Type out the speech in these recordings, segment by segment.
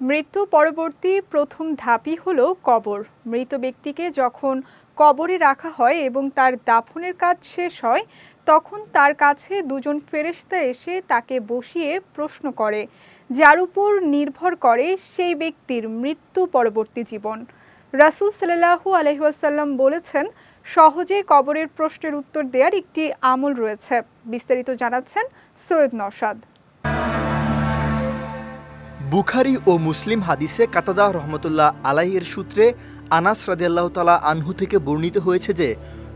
মৃত্যু পরবর্তী প্রথম ধাপই হলো কবর। মৃত ব্যক্তিকে যখন কবরে রাখা হয় এবং তার দাফনের কাজ শেষ হয়, তখন তার কাছে দুজন ফেরেশতা এসে তাকে বসিয়ে প্রশ্ন করে, যার উপর নির্ভর করে সেই ব্যক্তির মৃত্যু পরবর্তী জীবন। রাসূল সাল্লাল্লাহু আলহিহাসাল্লাম বলেছেন, সহজে কবরের প্রশ্নের উত্তর দেওয়ার একটি আমল রয়েছে। বিস্তারিত জানাচ্ছেন সৈয়দ নওশাদ। বুখারি ও মুসলিম হাদিসে কাতাদা রহমতুল্লাহ আলাইয়ের সূত্রে আনাস রাদিয়াল্লাহ তালা আনহু থেকে বর্ণিত হয়েছে যে,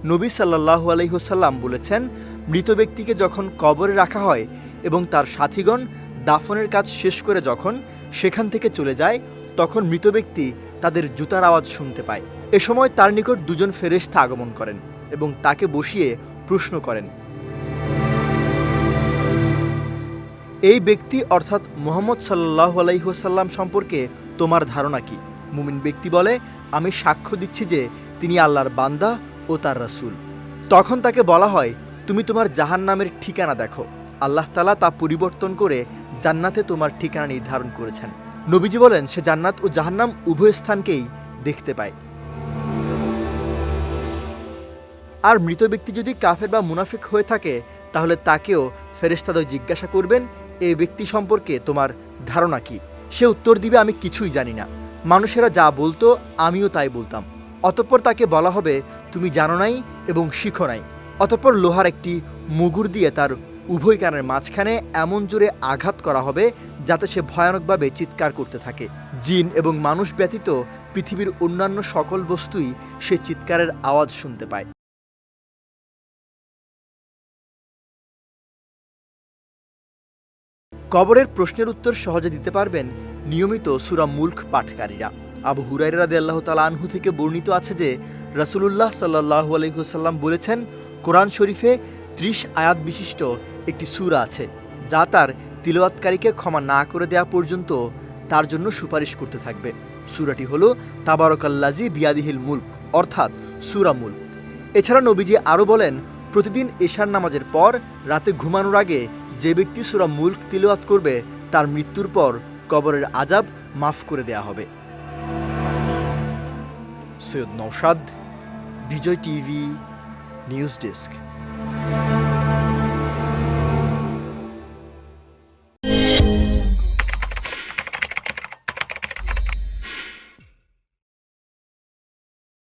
নবী সাল্লাহু আলহিহসাল্লাম বলেছেন, মৃত ব্যক্তিকে যখন কবরে রাখা হয় এবং তার সাথীগণ দাফনের কাজ শেষ করে যখন সেখান থেকে চলে যায়, তখন মৃত ব্যক্তি তাদের জুতার আওয়াজ শুনতে পায়। এ সময় তার নিকট দুজন ফেরেশতা আগমন করেন এবং তাকে বসিয়ে প্রশ্ন করেন। এই ব্যক্তি অর্থাৎ মোহাম্মদ সাল্লাহ আলাইসাল্লাম সম্পর্কে তোমার ধারণা কি? মুমিন ব্যক্তি বলে, আমি সাক্ষ্য দিচ্ছি যে তিনি আল্লাহর বান্দা ও তার রাসূল। তখন তাকে বলা হয়, তুমি তোমার জাহান নামের ঠিকানা দেখো। আল্লাহ তালা তা পরিবর্তন করে জান্নাতে তোমার ঠিকানা নির্ধারণ করেছেন। নবীজি বলেন, সে জান্নাত ও জাহান্নাম উভয় স্থানকেই দেখতে পায়। আর মৃত ব্যক্তি যদি কাফের বা মুনাফিক হয়ে থাকে, তাহলে তাকেও ফেরেস্তাদয় জিজ্ঞাসা করবেন এই ব্যক্তি সম্পর্কে তোমার ধারণা কি? সে উত্তর দিবে, আমি কিছুই জানি না। মানুষেরা যা বলতো, আমিও তাই বলতাম। অতঃপর তাকে বলা হবে, তুমি জানো নাই এবং শিখো নাই। অতঃপর লোহার একটি মুগুর দিয়ে তার উভয় কানের মাঝখানে এমন জোরে আঘাত করা হবে, যাতে সে ভয়ানকভাবে চিৎকার করতে থাকে। জিন এবং মানুষ ব্যতীত পৃথিবীর অন্যান্য সকল বস্তুই সে চিৎকারের আওয়াজ শুনতে পায়। কবরের প্রশ্নের উত্তর সহজে দিতে পারবেন নিয়মিত সুরা মুল্ক পাঠকারীরা। আবু হুরাইরা আল্লাহ তালা আনহু থেকে বর্ণিত আছে যে, রাসুলুল্লাহ সাল্লাহ আলহিহসাল্লাম বলেছেন, কোরআন শরীফে ত্রিশ আয়াত বিশিষ্ট একটি সুরা আছে, যা তার তিলওয়াতকারীকে ক্ষমা না করে দেয়া পর্যন্ত তার জন্য সুপারিশ করতে থাকবে। সুরাটি হল তাবারকাল্লাজি বিয়াদিহিল মুল্ক, অর্থাৎ সুরা মুল্ক। এছাড়া নবীজি আরও বলেন, প্রতিদিন এশার নামাজের পর রাতে ঘুমানোর আগে যে ব্যক্তি সুরা মুল্ক তিলওয়াত করবে, তার মৃত্যুর পর কবরের আজাব মাফ করে দেয়া হবে। Syed Naushad Bijoy TV, news desk.